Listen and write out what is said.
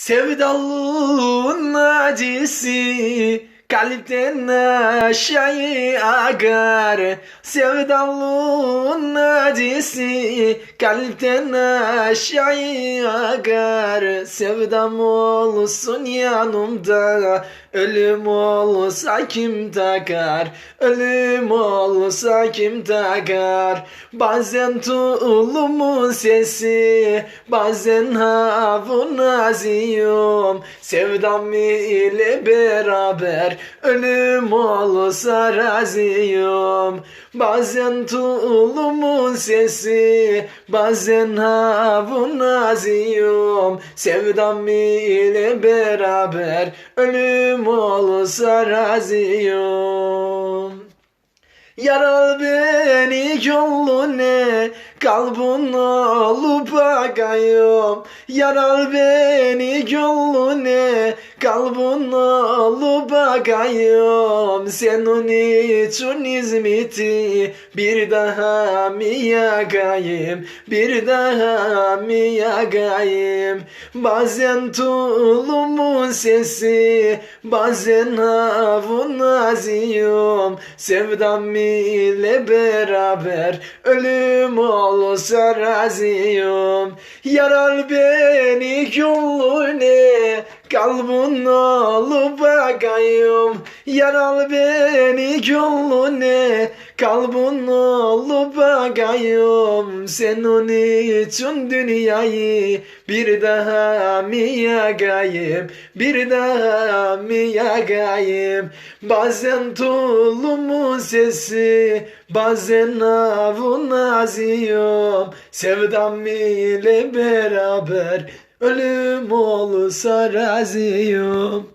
Sevdalının acısı kalpten aşağı akar Sevdalının acısı kalpten aşağı akar Sevdam olsun yanımda Ölüm olsa kim takar? Ölüm olsa kim takar? Bazen tulumun sesi Bazen havun aziyum. Sevdam ile beraber Ölüm olsa razıyım. Bazen tulumun sesi Bazen havun aziyum Sevdam ile beraber Ölüm olsa razıyım Yaral beni gönlüne Kalbin olup bakayım Yaral beni gönlüne Kalbin olup bakayım Senin için hizmeti Bir daha mı yakayım? Bir daha mı yakayım? Bazen tulumun sesi Bazen havun aziyum Sevdam ile beraber Ölüm olsa razıyım. Yarar beni gönlüne Kalbin olup bakayım Yarar beni gönlüne. Kalbin olup bakayım Senin için dünyayı Bir daha mı yakayım? Bir daha mı yakayım? Bazen tulumun sesi Bazen avun aziyum Sevdam ile beraber Ölüm olsa razıyım